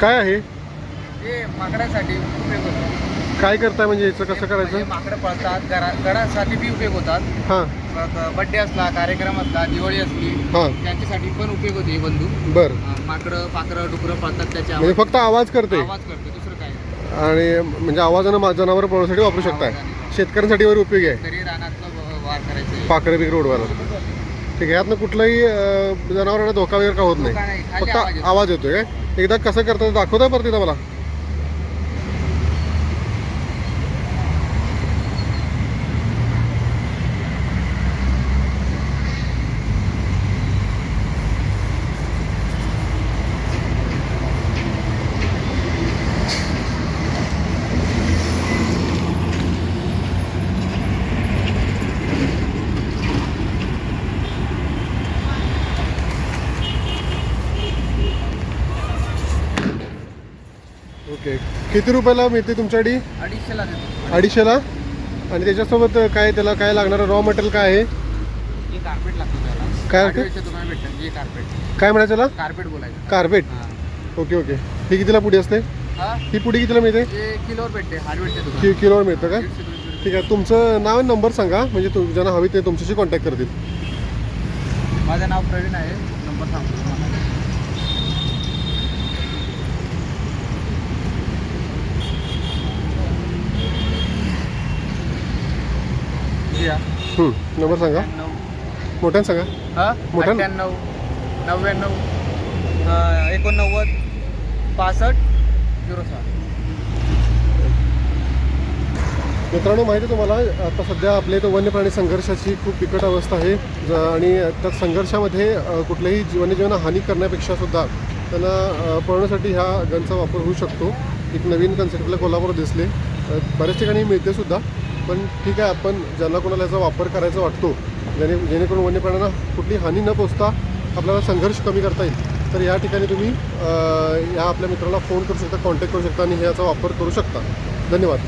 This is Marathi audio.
काय आहे? हे माकडासाठी उपयोग होतो. काय करताय म्हणजे याचं? कसं हे करायचं? माकडं पळतात घरा घरासाठी बी उपयोग होतात. हां. बड्डे असला कार्यक्रम असला दिवाळी असली हां. त्यांच्यासाठी पण उपयोग होते हे बंदूक बरं. अं, माकडं पाखरं डुकरं पळतात त्याच्या म्हणजे फक्त आवाज करते? आवाज करते दुसरं काय? नाही. आणि म्हणजे आवाजानं मा- जनावरं पळवण्यासाठी वापरू शकताय. शेतकऱ्यांसाठी वगैरे उपयोगी आहे? तरी रानातलं वार करायचं. उडवायला. ठीक आहे यातनं कुठलाही अं, जनावरांना धोका वगैरे का होत धोका नाही नाही, खाली फक्त आवाज येतो. आवाज येतोय काय? एकदा कसं करतात दाखवता परत एकदा मला. ओके. किती रुपयाला मिळते तुमच्याकडे अडीचशेला देतो. अडीचशेला? आणि त्याच्यासोबत काय त्याला काय लागणारं? रॉ मटेरियल काय आहे? हे कार्पेट लागतो त्याला. काय लागतं? हार्डवेअरच्या दुकानात भेटतं हे कार्पेट काय म्हणायचं त्याला? कार्पेट बोलायचं. कार्पेट हां. Okay okay. ही कितीला पुडी असते? हा? ही पुडी कितीला मिळते? हे किलोवर भेटते हार्डवेअरच्या कि दुकानात किलोवर मिळतं का? दीडशे दोनशे रुपये. ठीक आहे. तुमचं नाव आणि नंबर सांगा. म्हणजे तु ज्यांना हवी ते तुमच्याशी कॉन्टॅक्ट करतील. माझं नाव प्रवीण आहे. नंबर सांगतो तुम्हाला. हं, नंबर सांगा. मोठ्यानं सांगा. हा? मोठा- अठ्ठ्याण्णव नव्याण्णव. अं, एकोणनव्वद. पासष्ट. झिरो सहा. मित्रांनो माहिती आहे तुम्हाला आता सध्या आपल्या इथं वन्य संघर्षाची खूप बिकट अवस्था आहे. ज- आणि त्या संघर्षामध्ये अ, कुठल्याही जी- वन्यजीवांना हानी करण्यापेक्षा सुद्धा त्यांना अ, पळवण्यासाठी ह्या गनचा वापर होऊ शकतो. एक नवीन कन्सेप्ट आपल्या कोल्हापूरात दिसले. अ, बऱ्याच ठिकाणी मिळते सुद्धा. पण ठीक आहे आपण ज्यांना कोणाला याचा वापर करायचा वाटतो जेणे जेणेकरून वन्य प्राण्यांना कुठली हानी न पोचता आपल्याला संघर्ष कमी करता येईल तर या ठिकाणी तुम्ही या आपल्या मित्राला फोन करू शकता कॉन्टॅक्ट करू शकता आणि ह्याचा वापर करू शकता. धन्यवाद.